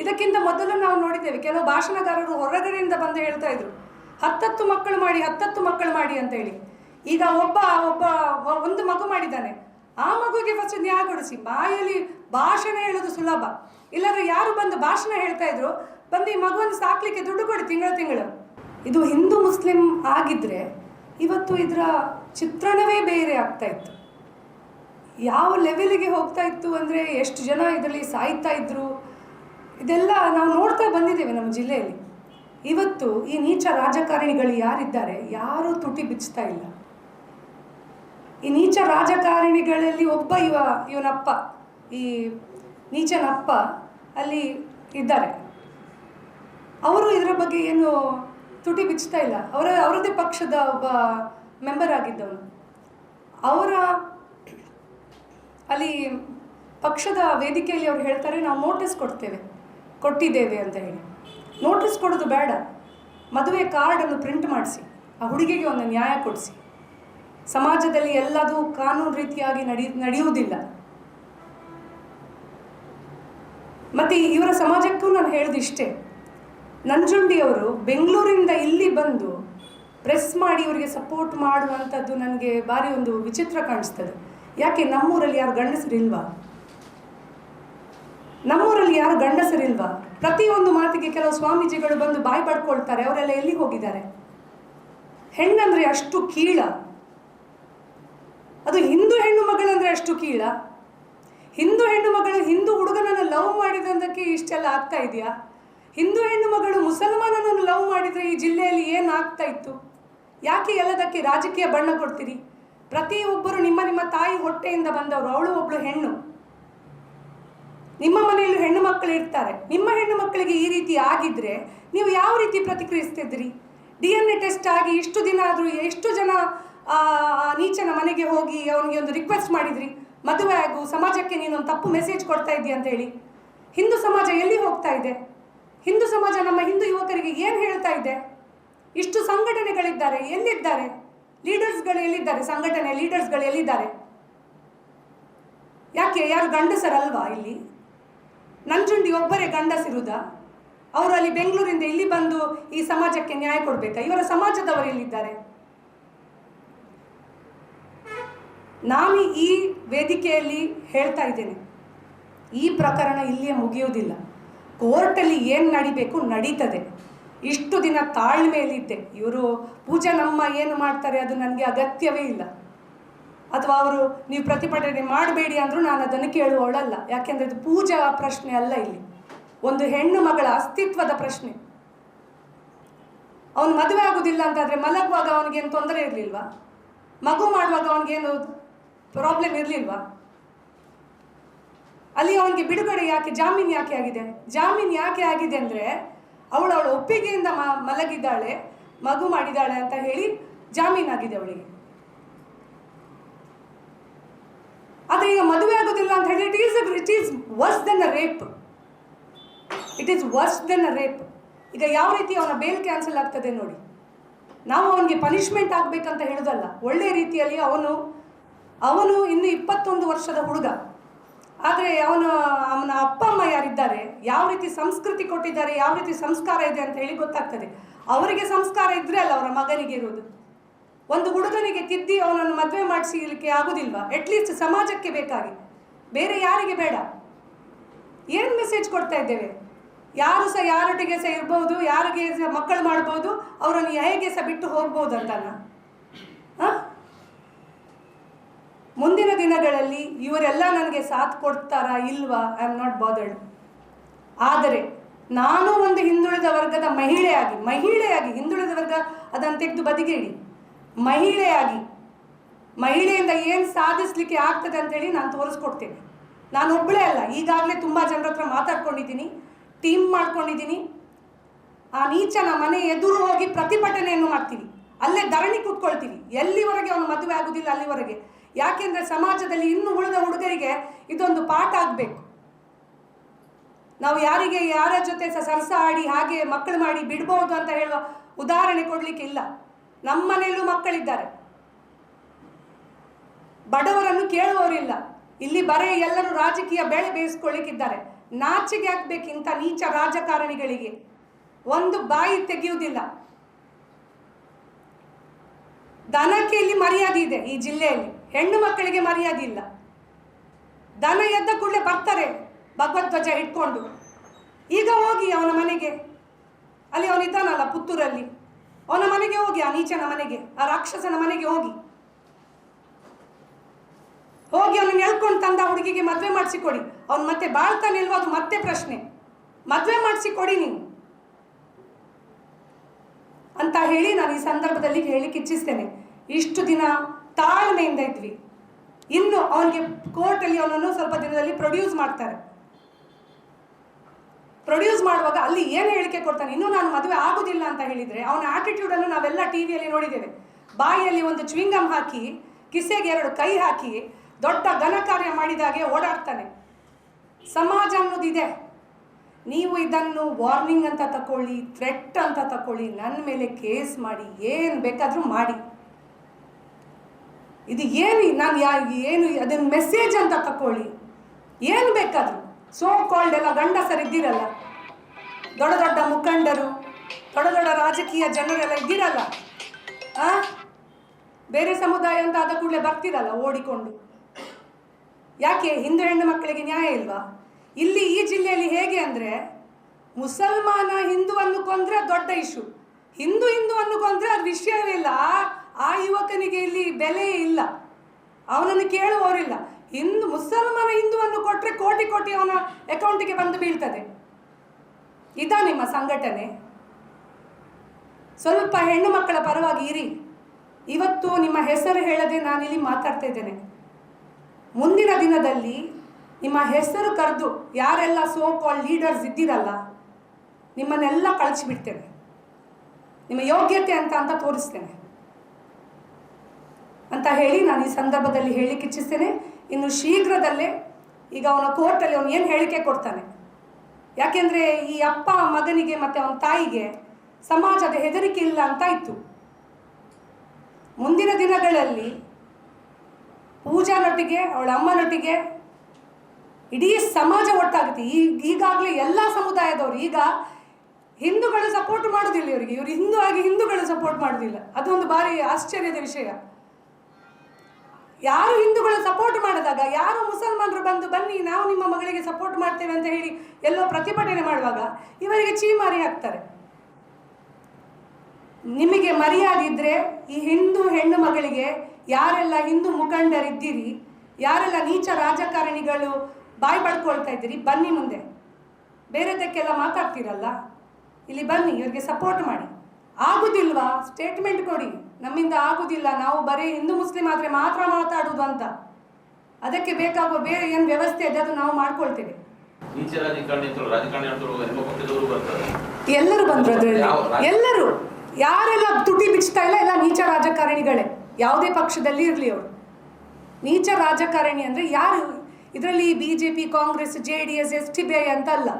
ಇದಕ್ಕಿಂತ ಮೊದಲು ನಾವು ನೋಡಿದ್ದೇವೆ, ಕೆಲವು ಭಾಷಣಕಾರರು ಹೊರಗಡೆಯಿಂದ ಬಂದು ಹೇಳ್ತಾ ಇದ್ರು, ಹತ್ತತ್ತು ಮಕ್ಕಳು ಮಾಡಿ, ಹತ್ತತ್ತು ಮಕ್ಕಳು ಮಾಡಿ ಅಂತ ಹೇಳಿ ಈಗ ಒಬ್ಬ ಒಬ್ಬ ಒಂದು ಮಗು ಮಾಡಿದ್ದಾನೆ. ಆ ಮಗುಗೆ ಫಸ್ಟ್ ನ್ಯಾಯ ಕೊಡಿಸಿ ಬಾಯಲ್ಲಿ ಭಾಷಣ ಹೇಳೋದು ಸುಲಭ. ಇಲ್ಲಾಂದ್ರೆ ಯಾರು ಬಂದು ಭಾಷಣ ಹೇಳ್ತಾ ಇದ್ರು, ಬಂದು ಈ ಮಗುವನ್ನು ಸಾಕ್ಲಿಕ್ಕೆ ದುಡ್ಡು ಕೊಡಿ, ತಿಂಗಳ, ತಿಂಗಳು. ಇದು ಹಿಂದೂ ಮುಸ್ಲಿಂ ಆಗಿದ್ರೆ ಇವತ್ತು ಇದರ ಚಿತ್ರಣವೇ ಬೇರೆ ಆಗ್ತಾ ಇತ್ತು. ಯಾವ ಲೆವೆಲಿಗೆ ಹೋಗ್ತಾ ಇತ್ತು ಅಂದರೆ ಎಷ್ಟು ಜನ ಇದರಲ್ಲಿ ಸಾಯ್ತಾ ಇದ್ರು ಇದೆಲ್ಲ ನಾವು ನೋಡ್ತಾ ಬಂದಿದ್ದೇವೆ ನಮ್ಮ ಜಿಲ್ಲೆಯಲ್ಲಿ. ಇವತ್ತು ಈ ನೀಚ ರಾಜಕಾರಣಿಗಳು ಯಾರಿದ್ದಾರೆ? ಯಾರೂ ತುಟಿ ಬಿಚ್ತಾ ಇಲ್ಲ. ಈ ನೀಚ ರಾಜಕಾರಣಿಗಳಲ್ಲಿ ಒಬ್ಬ ಇವ ಇವನಪ್ಪ, ಈ ನೀಚನಪ್ಪ ಅಲ್ಲಿ ಇದ್ದಾರೆ. ಅವರು ಇದರ ಬಗ್ಗೆ ಏನು ತುಟಿ ಬಿಚ್ತಾ ಇಲ್ಲ. ಅವರ, ಅವರದೇ ಪಕ್ಷದ ಒಬ್ಬ ಮೆಂಬರ್ ಆಗಿದ್ದವನು. ಅವರ ಅಲ್ಲಿ ಪಕ್ಷದ ವೇದಿಕೆಯಲ್ಲಿ ಅವ್ರು ಹೇಳ್ತಾರೆ, ನಾವು ನೋಟಿಸ್ ಕೊಡ್ತೇವೆ. ಕೊಟ್ಟಿದ್ದೇವೆ ಅಂತ ಹೇಳಿ. ನೋಟಿಸ್ ಕೊಡೋದು ಬೇಡ. ಮದುವೆ ಕಾರ್ಡನ್ನು ಪ್ರಿಂಟ್ ಮಾಡಿಸಿ. ಆ ಹುಡುಗಿಗೆ ಒಂದು ನ್ಯಾಯ ಕೊಡಿಸಿ. ಸಮಾಜದಲ್ಲಿ ಎಲ್ಲದೂ ಕಾನೂನು ರೀತಿಯಾಗಿ ನಡಿ, ನಡೆಯುವುದಿಲ್ಲ. ಮತ್ತು ಇವರ ಸಮಾಜಕ್ಕೂ ನಾನು ಹೇಳೋದಿಷ್ಟೇ ನಂಜುಂಡಿಯವರು ಬೆಂಗಳೂರಿಂದ ಇಲ್ಲಿ ಬಂದು ಪ್ರೆಸ್ ಮಾಡಿ ಇವರಿಗೆ ಸಪೋರ್ಟ್ ಮಾಡುವಂಥದ್ದು ನನಗೆ ಭಾರಿ ಒಂದು ವಿಚಿತ್ರ ಕಾಣಿಸ್ತದೆ. ಯಾಕೆ ನಮ್ಮೂರಲ್ಲಿ ಯಾರು ಗಂಡಸರಿಲ್ವಾ ಯಾರು ಗಂಡಸರಿಲ್ವಾ? ಪ್ರತಿಯೊಂದು ಮಾತಿಗೆ ಕೆಲವು ಸ್ವಾಮೀಜಿಗಳು ಬಂದು ಬಾಯಿ ಪಡ್ಕೊಳ್ತಾರೆ, ಅವರೆಲ್ಲ ಎಲ್ಲಿಗೆ ಹೋಗಿದ್ದಾರೆ? ಹೆಣ್ಣಂದ್ರೆ ಅಷ್ಟು ಕೀಳ. ಅದು ಹಿಂದೂ ಹೆಣ್ಣು ಮಗಳಂದ್ರೆ ಅಷ್ಟು ಕೀಳ. ಹಿಂದೂ ಹೆಣ್ಣು ಮಗಳು ಹಿಂದೂ ಹುಡುಗನನ್ನು ಲವ್ ಮಾಡಿದಂದಕ್ಕೆ ಇಷ್ಟೆಲ್ಲ ಆಗ್ತಾ ಇದೆಯಾ? ಹಿಂದೂ ಹೆಣ್ಣು ಮಗಳು ಮುಸಲ್ಮಾನನನ್ನು ಲವ್ ಮಾಡಿದರೆ ಈ ಜಿಲ್ಲೆಯಲ್ಲಿ ಏನು ಆಗ್ತಾ ಇತ್ತು? ಯಾಕೆ ಎಲ್ಲದಕ್ಕೆ ರಾಜಕೀಯ ಬಣ್ಣ ಕೊಡ್ತೀರಿ? ಪ್ರತಿಯೊಬ್ಬರು ನಿಮ್ಮ ನಿಮ್ಮ ತಾಯಿ ಹೊಟ್ಟೆಯಿಂದ ಬಂದವರು, ಅವಳು ಒಬ್ಬಳು ಹೆಣ್ಣು. ನಿಮ್ಮ ಮನೆಯಲ್ಲಿ ಹೆಣ್ಣು ಮಕ್ಕಳು ಇರ್ತಾರೆ. ನಿಮ್ಮ ಹೆಣ್ಣು ಮಕ್ಕಳಿಗೆ ಈ ರೀತಿ ಆಗಿದ್ರೆ ನೀವು ಯಾವ ರೀತಿ ಪ್ರತಿಕ್ರಿಯಿಸ್ತಿದ್ರಿ ಡಿ ಎನ್ ಎ ಟೆಸ್ಟ್ ಆಗಿ ಇಷ್ಟು ದಿನ ಆದರೂ ಎಷ್ಟು ಜನ ನೀಚನ ಮನೆಗೆ ಹೋಗಿ ಅವನಿಗೆ ಒಂದು ರಿಕ್ವೆಸ್ಟ್ ಮಾಡಿದ್ರಿ? ಮದುವೆ ಆಗು, ಸಮಾಜಕ್ಕೆ ನೀನೊಂದು ತಪ್ಪು ಮೆಸೇಜ್ ಕೊಡ್ತಾ ಇದ್ದೀಯ ಅಂತ ಹೇಳಿ. ಹಿಂದೂ ಸಮಾಜ ಎಲ್ಲಿ ಹೋಗ್ತಾ ಇದೆ? ಹಿಂದೂ ಸಮಾಜ ನಮ್ಮ ಹಿಂದೂ ಯುವಕರಿಗೆ ಏನು ಹೇಳ್ತಾ ಇದೆ? ಇಷ್ಟು ಸಂಘಟನೆಗಳಿದ್ದಾರೆ, ಎಲ್ಲಿದ್ದಾರೆ? ಲೀಡರ್ಸ್ಗಳು ಎಲ್ಲಿದ್ದಾರೆ? ಸಂಘಟನೆ ಲೀಡರ್ಸ್ಗಳು ಎಲ್ಲಿದ್ದಾರೆ? ಯಾಕೆ, ಯಾರು ಗಂಡಸರಲ್ವಾ ಇಲ್ಲಿ? ನಂಜುಂಡಿ ಒಬ್ಬರೇ ಗಂಡಸಿರುದಾ ಅವರು ಅಲ್ಲಿ ಬೆಂಗಳೂರಿಂದ ಇಲ್ಲಿ ಬಂದು ಈ ಸಮಾಜಕ್ಕೆ ನ್ಯಾಯ ಕೊಡಬೇಕಾ? ಇವರ ಸಮಾಜದವರು ಎಲ್ಲಿದ್ದಾರೆ? ನಾನು ಈ ವೇದಿಕೆಯಲ್ಲಿ ಹೇಳ್ತಾ ಇದ್ದೇನೆ. ಈ ಪ್ರಕರಣ ಇಲ್ಲಿಯೇ ಮುಗಿಯುವುದಿಲ್ಲ. ಕೋರ್ಟಲ್ಲಿ ಏನು ನಡಿಬೇಕು ನಡೀತದೆ. ಇಷ್ಟು ದಿನ ತಾಳ್ಮೆಯಲ್ಲಿದ್ದೆ. ಇವರು ಪೂಜಾ ನಮ್ಮ ಏನು ಮಾಡ್ತಾರೆ ಅದು ನನಗೆ ಅಗತ್ಯವೇ ಇಲ್ಲ. ಅಥವಾ ಅವರು ನೀವು ಪ್ರತಿಭಟನೆ ಮಾಡಬೇಡಿ ಅಂದರೂ ನಾನು ಅದನ್ನು ಕೇಳುವವಳಲ್ಲ. ಯಾಕೆಂದರೆ ಇದು ಪೂಜಾ ಪ್ರಶ್ನೆ ಅಲ್ಲ ಇಲ್ಲಿ. ಒಂದು ಹೆಣ್ಣು ಮಗಳ ಅಸ್ತಿತ್ವದ ಪ್ರಶ್ನೆ. ಅವನು ಮದುವೆ ಆಗೋದಿಲ್ಲ ಅಂತಾದರೆ ಮಲಗುವಾಗ ಅವನಿಗೇನು ತೊಂದರೆ ಇರಲಿಲ್ವಾ? ಮಗು ಮಾಡುವಾಗ ಅವನಿಗೇನು ಪ್ರಾಬ್ಲಮ್ ಇರಲಿಲ್ವಾ? ಅಲ್ಲಿ ಅವನಿಗೆ ಬಿಡುಗಡೆ ಯಾಕೆ, ಜಾಮೀನು ಯಾಕೆ ಆಗಿದೆ? ಜಾಮೀನು ಯಾಕೆ ಆಗಿದೆ ಅಂದರೆ ಅವಳು ಅವಳ ಒಪ್ಪಿಗೆಯಿಂದ ಮಲಗಿದ್ದಾಳೆ, ಮಗು ಮಾಡಿದ್ದಾಳೆ ಅಂತ ಹೇಳಿ ಜಾಮೀನಾಗಿದೆ ಅವಳಿಗೆ. ಆದರೆ ಈಗ ಮದುವೆ ಆಗೋದಿಲ್ಲ ಅಂತ ಹೇಳಿ it is it is worse than a rape it is worse than a rape ಈಗ ಯಾವ ರೀತಿ ಅವನ ಬೇಲ್ ಕ್ಯಾನ್ಸಲ್ ಆಗ್ತದೆ ನೋಡಿ. ನಾವು ಅವನಿಗೆ ಪನಿಷ್ಮೆಂಟ್ ಆಗಬೇಕಂತ ಹೇಳೋದಲ್ಲ. ಒಳ್ಳೆಯ ರೀತಿಯಲ್ಲಿ ಅವನು ಅವನು ಇನ್ನು ಇಪ್ಪತ್ತೊಂದು ವರ್ಷದ ಹುಡುಗ. ಆದರೆ ಅವನ ಅವನ ಅಪ್ಪ ಅಮ್ಮ ಯಾರಿದ್ದಾರೆ, ಯಾವ ರೀತಿ ಸಂಸ್ಕೃತಿ ಕೊಟ್ಟಿದ್ದಾರೆ, ಯಾವ ರೀತಿ ಸಂಸ್ಕಾರ ಇದೆ ಅಂತ ಹೇಳಿ ಗೊತ್ತಾಗ್ತದೆ. ಅವರಿಗೆ ಸಂಸ್ಕಾರ ಇದ್ರೆ ಅಲ್ಲ, ಅವರ ಮಗನಿಗೆ ಇರೋದು ಒಂದು ಹುಡುಗನಿಗೆ ತಿದ್ದಿ ಅವನನ್ನು ಮದುವೆ ಮಾಡಿಸಲಿಕ್ಕೆ ಆಗುದಿಲ್ವಾ? ಅಟ್ಲೀಸ್ಟ್ ಸಮಾಜಕ್ಕೆ ಬೇಕಾಗಿ ಬೇರೆ ಯಾರಿಗೆ ಬೇಡ? ಏನು ಮೆಸೇಜ್ ಕೊಡ್ತಾ ಇದ್ದೇವೆ? ಯಾರು ಸಹ ಯಾರೊಟ್ಟಿಗೆ ಸಹ ಇರ್ಬೋದು, ಯಾರಿಗೆ ಸಹ ಮಕ್ಕಳು ಮಾಡ್ಬೋದು, ಅವರನ್ನು ಹೇಗೆ ಸಹ ಬಿಟ್ಟು ಹೋಗ್ಬೋದು ಅಂತಾನ? ಮುಂದಿನ ದಿನಗಳಲ್ಲಿ ಇವರೆಲ್ಲ ನನಗೆ ಸಾಥ್ ಕೊಡ್ತಾರಾ ಇಲ್ವಾ? ಐ ಆಮ್ ನಾಟ್ ಬಾದರ್ಡ್ ಆದರೆ ನಾನು ಒಂದು ಹಿಂದುಳಿದ ವರ್ಗದ ಮಹಿಳೆಯಾಗಿ ಮಹಿಳೆಯಾಗಿ ಹಿಂದುಳಿದ ವರ್ಗ ಅದನ್ನು ತೆಗೆದು ಬದಿಗೆ ಇಡಿ ಮಹಿಳೆಯಾಗಿ, ಮಹಿಳೆಯಿಂದ ಏನು ಸಾಧಿಸಲಿಕ್ಕೆ ಆಗ್ತದೆ ಅಂತೇಳಿ ನಾನು ತೋರಿಸ್ಕೊಡ್ತೇನೆ. ನಾನು ಒಬ್ಬಳೇ ಅಲ್ಲ, ಈಗಾಗಲೇ ತುಂಬ ಜನರ ಹತ್ರ ಮಾತಾಡ್ಕೊಂಡಿದ್ದೀನಿ ಟೀಮ್ ಮಾಡ್ಕೊಂಡಿದ್ದೀನಿ. ಆ ನೀಚನ ಮನೆ ಎದುರು ಹೋಗಿ ಪ್ರತಿಭಟನೆಯನ್ನು ಮಾಡ್ತೀನಿ. ಅಲ್ಲೇ ಧರಣಿ ಕೂತ್ಕೊಳ್ತೀವಿ ಎಲ್ಲಿವರೆಗೆ ಅವನು ಮದುವೆ ಆಗುದಿಲ್ಲ ಅಲ್ಲಿವರೆಗೆ. ಯಾಕೆಂದ್ರೆ ಸಮಾಜದಲ್ಲಿ ಇನ್ನು ಉಳಿದ ಹುಡುಗರಿಗೆ ಇದೊಂದು ಪಾಠ ಆಗಬೇಕು. ನಾವು ಯಾರಿಗೆ ಯಾರ ಜೊತೆ ಸಹ ಸರಸ ಆಡಿ, ಹಾಗೆ ಮಕ್ಕಳು ಮಾಡಿ ಬಿಡ್ಬೋದು ಅಂತ ಹೇಳುವ ಉದಾಹರಣೆ ಕೊಡ್ಲಿಕ್ಕೆ ಇಲ್ಲ. ನಮ್ಮ ಮನೆಯಲ್ಲೂ ಮಕ್ಕಳಿದ್ದಾರೆ. ಬಡವರನ್ನು ಕೇಳುವವರಿಲ್ಲ ಇಲ್ಲಿ. ಬರೇ ಎಲ್ಲರೂ ರಾಜಕೀಯ ಬೆಳೆ ಬೇಯಿಸ್ಕೊಳ್ಳಿಕ್ಕಿದ್ದಾರೆ. ನಾಚಿಗೆ ಇಂಥ ನೀಚ ರಾಜಕಾರಣಿಗಳಿಗೆ ಒಂದು ಬಾಯಿ ತೆಗೆಯುವುದಿಲ್ಲ. ದನಕ್ಕೆ ಇಲ್ಲಿ ಮರ್ಯಾದೆ ಇದೆ ಈ ಜಿಲ್ಲೆಯಲ್ಲಿ. ಹೆಣ್ಣು ಮಕ್ಕಳಿಗೆ ಮರ್ಯಾದೆ ಇಲ್ಲ. ದನ ಎದ್ದ ಕೂಡಲೇ ಬರ್ತಾರೆ ಭಗವಧ್ವಜ ಇಟ್ಕೊಂಡು ಈಗ ಹೋಗಿ ಅವನ ಮನೆಗೆ. ಅಲ್ಲಿ ಅವನಿದ್ದಾನಲ್ಲ ಪುತ್ತೂರಲ್ಲಿ. ಅವನ ಮನೆಗೆ ಹೋಗಿ, ಆ ನೀಚನ ಮನೆಗೆ, ಆ ರಾಕ್ಷಸನ ಮನೆಗೆ ಹೋಗಿ. ಹೋಗಿ ಅವನನ್ನು ಎಳ್ಕೊಂಡು ತಂದ ಹುಡುಗಿಗೆ ಮದುವೆ ಮಾಡಿಸಿಕೊಡಿ. ಅವ್ನು ಮತ್ತೆ ಬಾಳ್ತಾನೆ ಇಲ್ವೋ ಅದು ಮತ್ತೆ ಪ್ರಶ್ನೆ. ಮದುವೆ ಮಾಡಿಸಿ ಕೊಡಿ ನೀವು ಅಂತ ಹೇಳಿ ನಾನು ಈ ಸಂದರ್ಭದಲ್ಲಿ ಹೇಳಿಕ್ಕೆ ಇಚ್ಛಿಸ್ತೇನೆ. ಇಷ್ಟು ದಿನ ತಾಳ್ಮೆಯಿಂದ ಇದ್ವಿ. ಇನ್ನು ಅವನಿಗೆ ಕೋರ್ಟಲ್ಲಿ ಅವನನ್ನು ಸ್ವಲ್ಪ ದಿನದಲ್ಲಿ ಪ್ರೊಡ್ಯೂಸ್ ಮಾಡ್ತಾರೆ. ಪ್ರೊಡ್ಯೂಸ್ ಮಾಡುವಾಗ ಅಲ್ಲಿ ಏನು ಹೇಳಿಕೆ ಕೊಡ್ತಾನೆ? ಇನ್ನೂ ನಾನು ಮದುವೆ ಆಗುದಿಲ್ಲ ಅಂತ ಹೇಳಿದರೆ ಅವನ ಆಟಿಟ್ಯೂಡನ್ನು ನಾವೆಲ್ಲ ಟಿ ವಿಯಲ್ಲಿ ನೋಡಿದ್ದೇವೆ. ಬಾಯಿಯಲ್ಲಿ ಒಂದು ಚ್ವಿಂಗಮ್ ಹಾಕಿ, ಕಿಸೆಗೆ ಎರಡು ಕೈ ಹಾಕಿ, ದೊಡ್ಡ ಘನ ಕಾರ್ಯ ಮಾಡಿದಾಗೆ ಓಡಾಡ್ತಾನೆ. ಸಮಾಜ ಅನ್ನೋದಿದೆ. ನೀವು ಇದನ್ನು ವಾರ್ನಿಂಗ್ ಅಂತ ತಕೊಳ್ಳಿ ಥ್ರೆಟ್ ಅಂತ ತಕೊಳ್ಳಿ ನನ್ನ ಮೇಲೆ ಕೇಸ್ ಮಾಡಿ, ಏನು ಬೇಕಾದರೂ ಮಾಡಿ. ಇದು ಏನು ನಾನು ಯಾ ಏನು ಅದನ್ನು ಮೆಸೇಜ್ ಅಂತ ತಕೊಳ್ಳಿ. ಏನು ಬೇಕಾದರೂ. ಸೋ ಕಾಲ್ಡ್ ಎಲ್ಲ ಗಂಡಸರಿದ್ದೀರಲ್ಲ. ದೊಡ್ಡ ದೊಡ್ಡ ಮುಖಂಡರು, ದೊಡ್ಡ ದೊಡ್ಡ ರಾಜಕೀಯ ಜನರೆಲ್ಲ ಇದ್ದೀರಲ್ಲ? ಆ? ಬೇರೆ ಸಮುದಾಯ ಅಂತ ಆದ ಕೂಡಲೇ ಬರ್ತೀರಲ್ಲ ಓಡಿಕೊಂಡು? ಯಾಕೆ? ಹಿಂದೂ ಹೆಣ್ಣು ಮಕ್ಕಳಿಗೆ ನ್ಯಾಯ ಇಲ್ವಾ? ಇಲ್ಲಿ ಈ ಜಿಲ್ಲೆಯಲ್ಲಿ ಹೇಗೆ ಅಂದರೆ, ಮುಸಲ್ಮಾನ ಹಿಂದುವನ್ನು ಕೊಂದ್ರೆ ದೊಡ್ಡ ಇಶ್ಯೂ. ಹಿಂದೂ ಹಿಂದುವನ್ನು ಕೊಂದ್ರೆ ಅದು ವಿಷಯವೇ ಇಲ್ಲ. ಆ ಯುವಕನಿಗೆ ಇಲ್ಲಿ ಬೆಲೆ ಇಲ್ಲ. ಅವನನ್ನು ಕೇಳುವವರಿಲ್ಲ. ಹಿಂದೂ ಮುಸಲ್ಮಾನ ಹಿಂದುವನ್ನು ಕೊಟ್ಟರೆ ಕೋಟಿ ಕೋಟಿ ಅವನ ಅಕೌಂಟಿಗೆ ಬಂದು ಬೀಳ್ತದೆ. ಇದಾ ನಿಮ್ಮ ಸಂಘಟನೆ? ಸ್ವಲ್ಪ ಹೆಣ್ಣು ಮಕ್ಕಳ ಪರವಾಗಿ ಇರಿ. ಇವತ್ತು ನಿಮ್ಮ ಹೆಸರು ಹೇಳದೆ ನಾನಿಲ್ಲಿ ಮಾತಾಡ್ತಾ ಇದ್ದೇನೆ. ಮುಂದಿನ ದಿನದಲ್ಲಿ ನಿಮ್ಮ ಹೆಸರು ಕರೆದು ಯಾರೆಲ್ಲ ಸೋ ಕಾಲ್ ಲೀಡರ್ಸ್ ಇದ್ದೀರಲ್ಲ, ನಿಮ್ಮನ್ನೆಲ್ಲ ಕಳಿಸಿಬಿಡ್ತೇನೆ. ನಿಮ್ಮ ಯೋಗ್ಯತೆ ಅಂತ ಅಂತ ತೋರಿಸ್ತೇನೆ. ಅಂತ ಹೇಳಿ ನಾನು ಈ ಸಂದರ್ಭದಲ್ಲಿ ಹೇಳಿಕ್ಕೆ ಇಚ್ಛಿಸ್ತೇನೆ ಇನ್ನು ಶೀಘ್ರದಲ್ಲೇ ಈಗ ಅವನ ಕೋರ್ಟಲ್ಲಿ ಅವನು ಏನು ಹೇಳಿಕೆ ಕೊಡ್ತಾನೆ? ಯಾಕೆಂದರೆ ಈ ಅಪ್ಪ ಮಗನಿಗೆ ಮತ್ತು ಅವನ ತಾಯಿಗೆ ಸಮಾಜದ ಹೆದರಿಕೆ ಇಲ್ಲ ಅಂತ ಇತ್ತು. ಮುಂದಿನ ದಿನಗಳಲ್ಲಿ ಪೂಜಾನೊಟ್ಟಿಗೆ ಅವಳ ಅಮ್ಮನೊಟ್ಟಿಗೆ ಇಡೀ ಸಮಾಜ ಒಟ್ಟಾಗುತ್ತೆ. ಈಗ ಈಗಾಗಲೇ ಎಲ್ಲ ಸಮುದಾಯದವರು ಈಗ ಹಿಂದೂಗಳು ಸಪೋರ್ಟ್ ಮಾಡೋದಿಲ್ಲ ಇವರಿಗೆ. ಇವರು ಹಿಂದೂ ಆಗಿ ಹಿಂದೂಗಳು ಸಪೋರ್ಟ್ ಮಾಡೋದಿಲ್ಲ. ಅದೊಂದು ಭಾರಿ ಆಶ್ಚರ್ಯದ ವಿಷಯ. ಯಾರು ಹಿಂದೂಗಳು ಸಪೋರ್ಟ್ ಮಾಡಿದಾಗ, ಯಾರು ಮುಸಲ್ಮಾನರು ಬಂದು, ಬನ್ನಿ, ನಾವು ನಿಮ್ಮ ಮಗಳಿಗೆ ಸಪೋರ್ಟ್ ಮಾಡ್ತೇವೆ ಅಂತ ಹೇಳಿ ಎಲ್ಲೋ ಪ್ರತಿಭಟನೆ ಮಾಡುವಾಗ ಇವರಿಗೆ ಚೀಮಾರಿ ಹಾಕ್ತಾರೆ. ನಿಮಗೆ ಮರ್ಯಾದೆ ಇದ್ದರೆ ಈ ಹಿಂದೂ ಹೆಣ್ಣು ಮಗಳಿಗೆ ಯಾರೆಲ್ಲ ಹಿಂದೂ ಮುಖಂಡರಿದ್ದೀರಿ, ಯಾರೆಲ್ಲ ನೀಚ ರಾಜಕಾರಣಿಗಳು ಬಾಯಿ ಪಡ್ಕೊಳ್ತಾ ಇದ್ದೀರಿ, ಬನ್ನಿ ಮುಂದೆ. ಬೇರೆದಕ್ಕೆಲ್ಲ ಮಾತಾಡ್ತೀರಲ್ಲ? ಇಲ್ಲಿ ಬನ್ನಿ, ಇವರಿಗೆ ಸಪೋರ್ಟ್ ಮಾಡಿ. ಆಗುದಿಲ್ವಾ? ಸ್ಟೇಟ್ಮೆಂಟ್ ಕೊಡಿ. ನಮ್ಮಿಂದ ಆಗುದಿಲ್ಲ. ನಾವು ಬರೀ ಹಿಂದೂ ಮುಸ್ಲಿಂ ಆದರೆ ಮಾತ್ರ ಮಾತಾಡುವುದು ಅಂತ. ಅದಕ್ಕೆ ಬೇಕಾಗುವ ಬೇರೆ ಏನು ವ್ಯವಸ್ಥೆ ಇದೆ ಅದು ನಾವು ಮಾಡ್ಕೊಳ್ತೇವೆ. ಎಲ್ಲರೂ ಬಂದ್ರು ಅದರಲ್ಲಿ ಎಲ್ಲರೂ. ಯಾರೆಲ್ಲ ತುಟಿ ಬಿಚ್ತಾ ಇಲ್ಲ ಎಲ್ಲ ನೀಚ ರಾಜಕಾರಣಿಗಳೇ. ಯಾವುದೇ ಪಕ್ಷದಲ್ಲಿ ಇರಲಿ ಅವರು. ನೀಚ ರಾಜಕಾರಣಿ ಅಂದರೆ ಯಾರು? ಇದರಲ್ಲಿ B J P Congress J D S S T B I ಅಂತ ಅಲ್ಲ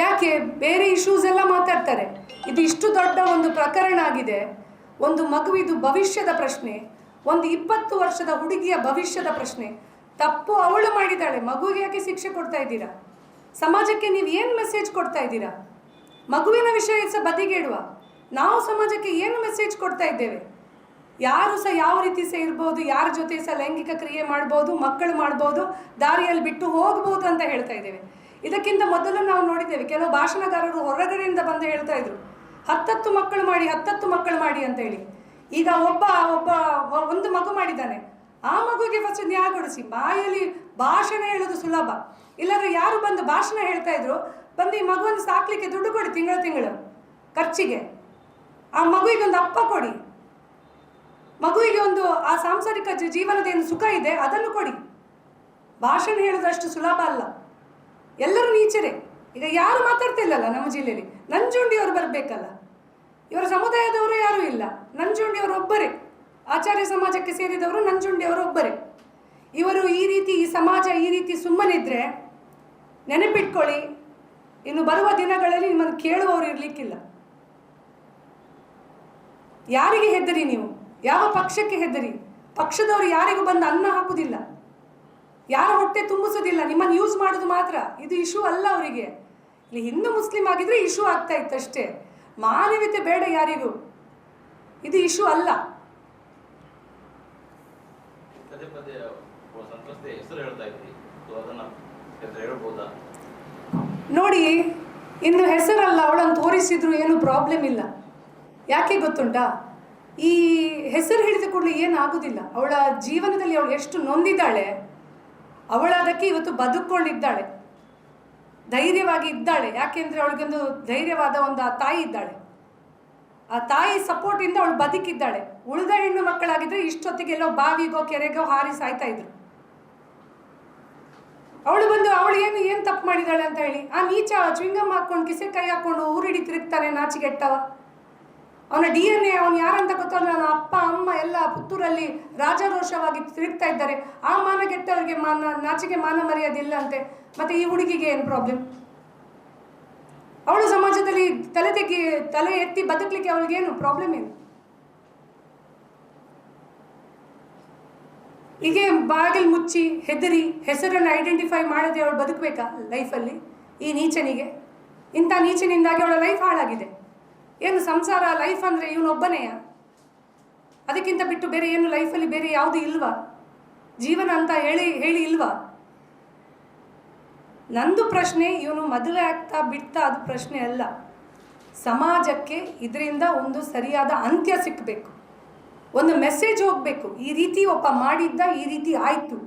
ಯಾಕೆ ಬೇರೆ ಇಶ್ಯೂಸ್ ಎಲ್ಲ ಮಾತಾಡ್ತಾರೆ. ಇದು ಇಷ್ಟು ದೊಡ್ಡ ಒಂದು ಪ್ರಕರಣ ಆಗಿದೆ. ಒಂದು ಮಗುವಿದು ಭವಿಷ್ಯದ ಪ್ರಶ್ನೆ, ಒಂದು ಇಪ್ಪತ್ತು ವರ್ಷದ ಹುಡುಗಿಯ ಭವಿಷ್ಯದ ಪ್ರಶ್ನೆ. ತಪ್ಪು ಅವಳು ಮಾಡಿದ್ದಾಳೆ, ಮಗುವಿಗೆ ಯಾಕೆ ಶಿಕ್ಷೆ ಕೊಡ್ತಾ ಇದ್ದೀರಾ? ಸಮಾಜಕ್ಕೆ ನೀವು ಏನು ಮೆಸೇಜ್ ಕೊಡ್ತಾ ಇದ್ದೀರಾ? ಮಗುವಿನ ವಿಷಯ ಸಹ ಬದಿಗೇಡುವ ನಾವು ಸಮಾಜಕ್ಕೆ ಏನು ಮೆಸೇಜ್ ಕೊಡ್ತಾ ಇದ್ದೇವೆ? ಯಾರು ಸಹ ಯಾವ ರೀತಿ ಸಹ ಇರ್ಬೋದು, ಯಾರ ಜೊತೆ ಸಹ ಲೈಂಗಿಕ ಕ್ರಿಯೆ ಮಾಡ್ಬೋದು, ಮಕ್ಕಳು ಮಾಡ್ಬೋದು, ದಾರಿಯಲ್ಲಿ ಬಿಟ್ಟು ಹೋಗ್ಬೋದು ಅಂತ ಹೇಳ್ತಾ ಇದ್ದೇವೆ. ಇದಕ್ಕಿಂತ ಮೊದಲು ನಾವು ನೋಡಿದ್ದೇವೆ, ಕೆಲವು ಭಾಷಣಕಾರರು ಹೊರಗಡೆಯಿಂದ ಬಂದು ಹೇಳ್ತಾ ಇದ್ರು, ಹತ್ತತ್ತು ಮಕ್ಕಳು ಮಾಡಿ, ಹತ್ತತ್ತು ಮಕ್ಕಳು ಮಾಡಿ ಅಂತ ಹೇಳಿ ಈಗ ಒಬ್ಬ ಒಬ್ಬ ಒಂದು ಮಗು ಮಾಡಿದ್ದಾನೆ. ಆ ಮಗುಗೆ ಫಸ್ಟ್ ನ್ಯಾಯ ಕೊಡಿಸಿ, ಬಾಯಲ್ಲಿ ಭಾಷಣ ಹೇಳೋದು ಸುಲಭ. ಇಲ್ಲಾಂದ್ರೆ ಯಾರು ಬಂದು ಭಾಷಣ ಹೇಳ್ತಾ ಇದ್ರು, ಬಂದು ಈ ಮಗುವನ್ನು ಸಾಕ್ಲಿಕ್ಕೆ ದುಡ್ಡು ಕೊಡಿ, ತಿಂಗಳು ತಿಂಗಳು, ಖರ್ಚಿಗೆ. ಆ ಮಗುವಿಗೆ ಒಂದು ಅಪ್ಪ ಕೊಡಿ. ಮಗುವಿಗೆ ಒಂದು, ಆ ಸಾಂಸಾರಿಕ ಜೀವನದ ಏನು ಸುಖ ಇದೆ, ಅದನ್ನು ಕೊಡಿ. ಭಾಷಣ ಹೇಳೋದಷ್ಟು ಸುಲಭ ಅಲ್ಲ. ಎಲ್ಲರೂ ನೀಚರೇ. ಈಗ ಯಾರು ಮಾತಾಡ್ತಿಲ್ಲಲ್ಲ ನಮ್ಮ ಜಿಲ್ಲೆಯಲ್ಲಿ? ನಂಜುಂಡಿಯವರು ಬರಬೇಕಲ್ಲ. ಇವರ ಸಮುದಾಯದವರು ಯಾರೂ ಇಲ್ಲ. ನಂಜುಂಡಿಯವರು ಒಬ್ಬರೇ. ಆಚಾರ್ಯ ಸಮಾಜಕ್ಕೆ ಸೇರಿದವರು ನಂಜುಂಡಿಯವರು ಒಬ್ಬರೇ. ಇವರು ಈ ರೀತಿ ಈ ಸಮಾಜ ಈ ರೀತಿ ಸುಮ್ಮನಿದ್ರೆ ನೆನಪಿಟ್ಕೊಳ್ಳಿ. ಇನ್ನು ಬರುವ ದಿನಗಳಲ್ಲಿ ನಿಮ್ಮನ್ನು ಕೇಳುವವರು ಇರಲಿಕ್ಕಿಲ್ಲ. ಯಾರಿಗೆ ಹೆದರಿ ನೀವು? ಯಾವ ಪಕ್ಷಕ್ಕೆ ಹೆದರಿ? ಪಕ್ಷದವರು ಯಾರಿಗೂ ಬಂದು ಅನ್ನ ಹಾಕುವುದಿಲ್ಲ. ಯಾರ ಹೊಟ್ಟೆ ತುಂಬಿಸೋದಿಲ್ಲ ನಿಮ್ಮನ್ನು ಯೂಸ್ ಮಾಡೋದು ಮಾತ್ರ. ಇದು ಇಶ್ಯೂ ಅಲ್ಲ ಅವರಿಗೆ. ಇಲ್ಲಿ ಹಿಂದೂ ಮುಸ್ಲಿಂ ಆಗಿದ್ರೆ ಇಶ್ಯೂ ಆಗ್ತಾ ಇತ್ತು ಅಷ್ಟೇ. ಮಾನವೀಯತೆ ಬೇಡ ಯಾರಿಗೂ. ಇದು ಇಶ್ಯೂ ಅಲ್ಲ. ನೋಡಿ ಇನ್ನು ಹೆಸರಲ್ಲ ಅವಳನ್ನು ತೋರಿಸಿದ್ರು ಏನು ಪ್ರಾಬ್ಲಮ್ ಇಲ್ಲ. ಯಾಕೆ ಗೊತ್ತುಂಟಾ? ಈ ಹೆಸರು ಹಿಡಿದ ಕೂಡಲೇ ಏನಾಗುದಿಲ್ಲ ಅವಳ ಜೀವನದಲ್ಲಿ ಅವಳು ಎಷ್ಟು ನೊಂದಿದ್ದಾಳೆ ಅವಳ ಅದಕ್ಕೆ ಇವತ್ತು ಬದುಕೊಂಡಿದ್ದಾಳೆ ಧೈರ್ಯವಾಗಿ ಇದ್ದಾಳೆ. ಯಾಕೆಂದರೆ ಅವಳಿಗೊಂದು ಧೈರ್ಯವಾದ ಒಂದು ಆ ತಾಯಿ ಇದ್ದಾಳೆ. ಆ ತಾಯಿ ಸಪೋರ್ಟಿಂದ ಅವಳು ಬದುಕಿದ್ದಾಳೆ. ಉಳಿದ ಹೆಣ್ಣು ಮಕ್ಕಳಾಗಿದ್ರೆ ಇಷ್ಟೊತ್ತಿಗೆಲ್ಲೋ ಬಾವಿಗೋ, ಕೆರೆಗೋ ಹಾರಿ ಸಾಯ್ತಾ ಇದ್ರು. ಅವಳು ಬಂದು, ಅವಳು ಏನು ಏನು ತಪ್ಪು ಮಾಡಿದಾಳೆ? ಅಂತ ಹೇಳಿ, ಆ ನೀಚ ಚುಂಗಮ್ಮ ಹಾಕೊಂಡು ಕಿಸೆ ಕೈ ಹಾಕೊಂಡು ಊರಿಡಿ ತಿರುಗ್ತಾನೆ ನಾಚಿಗೆಟ್ಟವ ಅವನ ಡಿ ಎನ್ ಎ ಅವನು ಯಾರಂತ ಗೊತ್ತಲ್ಲ, ನನ್ನ ಅಪ್ಪ, ಅಮ್ಮ ಎಲ್ಲ ಪುತ್ತೂರಲ್ಲಿ ರಾಜಾರೋಷವಾಗಿ ತಿರುಗ್ತಾ ಇದ್ದಾರೆ. ಆ ಮಾನಗೆಟ್ಟವರಿಗೆ ಮಾನ, ನಾಚಿಕೆ ಮಾನ ಮರ್ಯಾದೆ ಇಲ್ಲ ಅಂತೆ ಮತ್ತೆ ಈ ಹುಡುಗಿಗೆ ಏನು ಪ್ರಾಬ್ಲಮ್ ಅವಳು ಸಮಾಜದಲ್ಲಿ ತಲೆ ತೆಗಿ, ತಲೆ ಎತ್ತಿ ಬದುಕಲಿಕ್ಕೆ ಅವಳಿಗೇನು ಪ್ರಾಬ್ಲಮ್ ಏನು? ಹೀಗೆ ಬಾಗಿಲು ಮುಚ್ಚಿ ಹೆದರಿ ಹೆಸರನ್ನು ಐಡೆಂಟಿಫೈ ಮಾಡದೆ ಅವಳು ಬದುಕಬೇಕಾ ಲೈಫಲ್ಲಿ ಈ ನೀಚನಿಗೆ? ಇಂಥ ನೀಚನಿಂದಾಗಿ ಅವಳ ಲೈಫ್ ಹಾಳಾಗಿದೆ. ಏನು ಸಂಸಾರ ಲೈಫ್ ಅಂದರೆ ಇವನೊಬ್ಬನೆಯ ಅದಕ್ಕಿಂತ ಬಿಟ್ಟು ಬೇರೆ ಏನು ಲೈಫಲ್ಲಿ ಬೇರೆ ಯಾವುದು ಇಲ್ವಾ? ಜೀವನ ಅಂತ ಹೇಳಿ ಹೇಳಿ ಇಲ್ವಾ? ನಂದು ಪ್ರಶ್ನೆ, ಇವನು ಮದುವೆ ಆಗ್ತಾ ಬಿಡ್ತಾ ಅದು ಪ್ರಶ್ನೆ ಅಲ್ಲ. ಸಮಾಜಕ್ಕೆ ಇದರಿಂದ ಒಂದು ಸರಿಯಾದ ಅಂತ್ಯ ಸಿಕ್ಕಬೇಕು ಒಂದು ಮೆಸೇಜ್ ಹೋಗಬೇಕು. ಈ ರೀತಿ ಒಬ್ಬ ಮಾಡಿದ್ದ, ಈ ರೀತಿ ಆಯಿತು.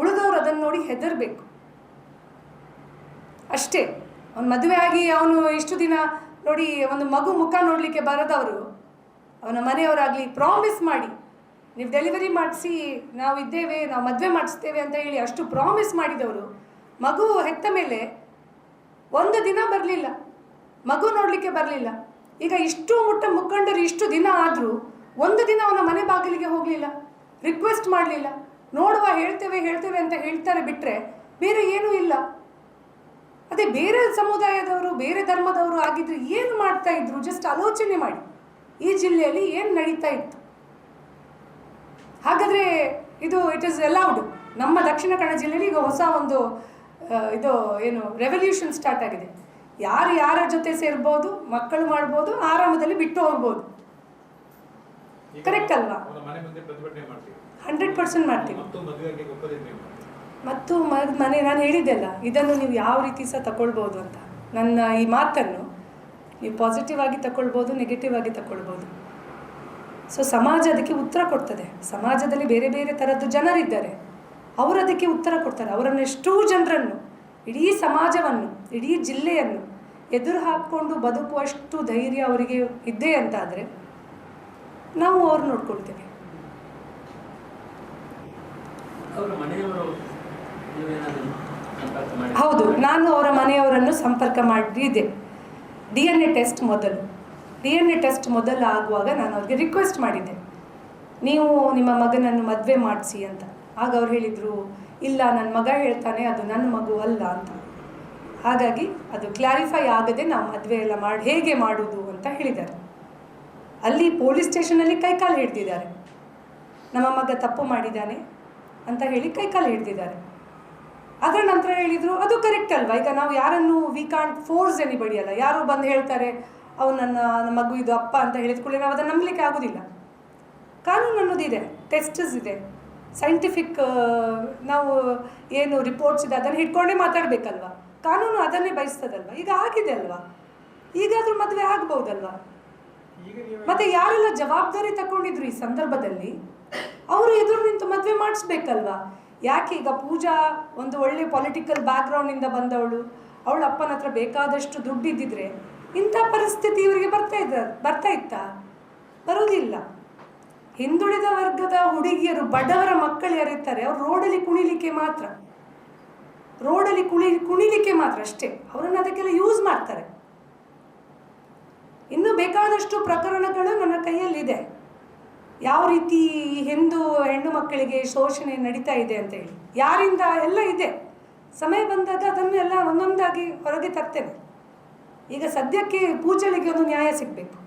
ಉಳಿದವರು ಅದನ್ನು ನೋಡಿ ಹೆದರಬೇಕು. ಅಷ್ಟೇ. ಅವನು ಮದುವೆ ಆಗಿ ಅವನು ಇಷ್ಟು ದಿನ ನೋಡಿ, ಒಂದು ಮಗು ಮುಖ ನೋಡಲಿಕ್ಕೆ ಬರದವರು, ಅವನ ಮನೆಯವರಾಗಲಿ ಪ್ರಾಮಿಸ್ ಮಾಡಿ, ನೀವು ಡೆಲಿವರಿ ಮಾಡಿಸಿ, ನಾವು ಇದ್ದೇವೆ, ನಾವು ಮದುವೆ ಮಾಡಿಸ್ತೇವೆ ಅಂತ ಹೇಳಿ ಅಷ್ಟು ಪ್ರಾಮಿಸ್ ಮಾಡಿದವರು, ಮಗು ಹೆತ್ತ ಮೇಲೆ ಒಂದು ದಿನ ಬರಲಿಲ್ಲ, ಮಗು ನೋಡಲಿಕ್ಕೆ ಬರಲಿಲ್ಲ. ಈಗ ಇಷ್ಟು ಮುಟ್ಟ ಮುಖಂಡರು ಇಷ್ಟು ದಿನ ಆದರೂ ಒಂದು ದಿನ ಅವನ ಮನೆ ಬಾಗಿಲಿಗೆ ಹೋಗಲಿಲ್ಲ ರಿಕ್ವೆಸ್ಟ್ ಮಾಡಲಿಲ್ಲ, ನೋಡುವ ಹೇಳ್ತೇವೆ ಹೇಳ್ತೇವೆ ಅಂತ ಹೇಳ್ತಾರೆ ಬಿಟ್ಟರೆ ಬೇರೆ ಏನೂ ಇಲ್ಲ. ಅದೇ ಬೇರೆ ಸಮುದಾಯದವರು ಬೇರೆ ಧರ್ಮದವರು ಆಗಿದ್ರೆ ಏನು ಮಾಡ್ತಾ ಇದ್ರು? ಜಸ್ಟ್ ಆಲೋಚನೆ ಮಾಡಿ. ಈ ಜಿಲ್ಲೆಯಲ್ಲಿ ಏನು ನಡೀತಾ ಇತ್ತು? ಹಾಗಾದರೆ ಇದು ಇಟ್ ಇಸ್ ಅಲೌಡ್ ನಮ್ಮ ದಕ್ಷಿಣ ಕನ್ನಡ ಜಿಲ್ಲೆಯಲ್ಲಿ ಈಗ ಹೊಸ ಒಂದು ಇದು ಏನು ರೆವಲ್ಯೂಷನ್ ಸ್ಟಾರ್ಟ್ ಆಗಿದೆ. ಯಾರು ಯಾರ ಜೊತೆ ಸೇರ್ಬೋದು ಮಕ್ಕಳು ಮಾಡ್ಬೋದು ಆರಾಮದಲ್ಲಿ ಬಿಟ್ಟು ಹೋಗ್ಬೋದು. ಕರೆಕ್ಟ್ ಅಲ್ವಾ? ಹಂಡ್ರೆಡ್ ಪರ್ಸೆಂಟ್ ಮಾಡ್ತೀವಿ. ಮತ್ತು ಮನೆ ನಾನು ಹೇಳಿದ್ದೆಲ್ಲ ಇದನ್ನು ನೀವು ಯಾವ ರೀತಿ ಸಹ ತಗೊಳ್ಬೋದು ಅಂತ. ನನ್ನ ಈ ಮಾತನ್ನು ನೀವು ಪಾಸಿಟಿವ್ ಆಗಿ ತಗೊಳ್ಬೋದು ನೆಗೆಟಿವ್ ಆಗಿ ತಗೊಳ್ಬೋದು ಸೊ ಸಮಾಜ ಅದಕ್ಕೆ ಉತ್ತರ ಕೊಡ್ತದೆ. ಸಮಾಜದಲ್ಲಿ ಬೇರೆ ಬೇರೆ ಥರದ್ದು ಜನರಿದ್ದಾರೆ. ಅವರು ಅದಕ್ಕೆ ಉತ್ತರ ಕೊಡ್ತಾರೆ. ಅವರನ್ನು ಎಷ್ಟೋ ಜನರನ್ನು, ಇಡೀ ಸಮಾಜವನ್ನು, ಇಡೀ ಜಿಲ್ಲೆಯನ್ನು ಎದುರು ಹಾಕ್ಕೊಂಡು ಬದುಕುವಷ್ಟು ಧೈರ್ಯ ಅವರಿಗೆ ಇದ್ದೇ ಅಂತಾದರೆ ನಾವು ಅವ್ರು ನೋಡ್ಕೊಳ್ತೇವೆ ಹೌದು, ನಾನು ಅವರ ಮನೆಯವರನ್ನು ಸಂಪರ್ಕ ಮಾಡಿದ್ದೆ. ಡಿ ಎನ್ ಎ ಟೆಸ್ಟ್ ಮೊದಲು. ಡಿ ಎನ್ ಎ ಟೆಸ್ಟ್ ಮೊದಲು ಆಗುವಾಗ ನಾನು ಅವ್ರಿಗೆ ರಿಕ್ವೆಸ್ಟ್ ಮಾಡಿದ್ದೆ. ನೀವು ನಿಮ್ಮ ಮಗನನ್ನು ಮದುವೆ ಮಾಡಿಸಿ ಅಂತ. ಆಗ ಅವ್ರು ಹೇಳಿದರು, ಇಲ್ಲ ನನ್ನ ಮಗ ಹೇಳ್ತಾನೆ, ಅದು ನನ್ನ ಮಗು ಅಲ್ಲ ಅಂತ. ಹಾಗಾಗಿ ಅದು ಕ್ಲಾರಿಫೈ ಆಗದೆ ನಾವು ಮದುವೆ ಎಲ್ಲ ಮಾಡಿ, ಹೇಗೆ ಮಾಡುವುದು ಅಂತ ಹೇಳಿದ್ದಾರೆ. ಅಲ್ಲಿ ಪೊಲೀಸ್ ಸ್ಟೇಷನಲ್ಲಿ ಕೈಕಾಲು ಹಿಡ್ದಿದ್ದಾರೆ. ನಮ್ಮ ಮಗ ತಪ್ಪು ಮಾಡಿದ್ದಾನೆ ಅಂತ ಹೇಳಿ ಕೈಕಾಲು ಹಿಡ್ದಿದ್ದಾರೆ. ಅದರ ನಂತರ ಹೇಳಿದರು ಅದು ಕರೆಕ್ಟ್ ಅಲ್ವಾ? ಈಗ ನಾವು ಯಾರನ್ನು ವಿ ಕಾಂಟ್ ಫೋರ್ಸ್ ಎನಿಬಡಿ ಅಲ್ಲ. ಯಾರು ಬಂದು ಹೇಳ್ತಾರೆ ಅವ್ನು ನನ್ನ ನನ್ನ ಮಗು ಇದು ಅಪ್ಪ ಅಂತ ಹೇಳಿದ ಕೂಡಲೇ ನಾವು ಅದನ್ನು ನಂಬಲಿಕ್ಕೆ ಆಗೋದಿಲ್ಲ. ಕಾನೂನು ಅನ್ನೋದಿದೆ ಟೆಸ್ಟಸ್ ಇದೆ. ಸೈಂಟಿಫಿಕ್ ನಾವು ಏನು ರಿಪೋರ್ಟ್ಸ್ ಇದೆ ಅದನ್ನು ಹಿಡ್ಕೊಂಡೇ ಮಾತಾಡಬೇಕಲ್ವಾ? ಕಾನೂನು ಅದನ್ನೇ ಬಯಸ್ತದಲ್ವ? ಈಗ ಆಗಿದೆ ಅಲ್ವಾ? ಈಗಾದರೂ ಮದುವೆ ಆಗ್ಬೋದಲ್ವ ಮತ್ತೆ ಯಾರೆಲ್ಲ ಜವಾಬ್ದಾರಿ ತಗೊಂಡಿದ್ರು ಈ ಸಂದರ್ಭದಲ್ಲಿ? ಅವರು ಎದುರು ನಿಂತು ಮದುವೆ ಮಾಡಿಸ್ಬೇಕಲ್ವಾ? ಯಾಕೆ ಈಗ ಪೂಜಾ ಒಂದು ಒಳ್ಳೆ ಪೊಲಿಟಿಕಲ್ ಬ್ಯಾಕ್ಗ್ರೌಂಡಿಂದ ಬಂದವಳು? ಅವಳ ಅಪ್ಪನ ಹತ್ರ ಬೇಕಾದಷ್ಟು ದುಡ್ಡಿದ್ದಿದ್ರೆ ಇಂಥ ಪರಿಸ್ಥಿತಿ ಇವರಿಗೆ ಬರ್ತಾ ಇದ್ದ, ಬರ್ತಾ ಇತ್ತಾ? ಬರೋದಿಲ್ಲ ಹಿಂದುಳಿದ ವರ್ಗದ ಹುಡುಗಿಯರು ಬಡವರ ಮಕ್ಕಳು ಯಾರಿರ್ತಾರೆ, ಅವ್ರು ರೋಡಲ್ಲಿ ಕುಣಿಲಿಕ್ಕೆ ಮಾತ್ರ. ರೋಡಲ್ಲಿ ಕುಣಿ ಕುಣಿಲಿಕ್ಕೆ ಮಾತ್ರ ಅಷ್ಟೇ. ಅವರನ್ನು ಅದಕ್ಕೆಲ್ಲ ಯೂಸ್ ಮಾಡ್ತಾರೆ. ಇನ್ನು ಬೇಕಾದಷ್ಟು ಪ್ರಕರಣಗಳು ನನ್ನ ಕೈಯಲ್ಲಿದೆ. ಯಾವ ರೀತಿ ಹಿಂದೂ ಹೆಣ್ಣು ಮಕ್ಕಳಿಗೆ ಶೋಷಣೆ ನಡೀತಾ ಇದೆ ಅಂತ ಹೇಳಿ. ಯಾರಿಂದ ಎಲ್ಲ ಇದೆ. ಸಮಯ ಬಂದಾಗ ಅದನ್ನು ಎಲ್ಲ ಒಂದೊಂದಾಗಿ ಹೊರಗೆ ತರ್ತೇನೆ ಈಗ ಸದ್ಯಕ್ಕೆ ಪೂಜಳಿಗೆ ಒಂದು ನ್ಯಾಯ ಸಿಗಬೇಕು.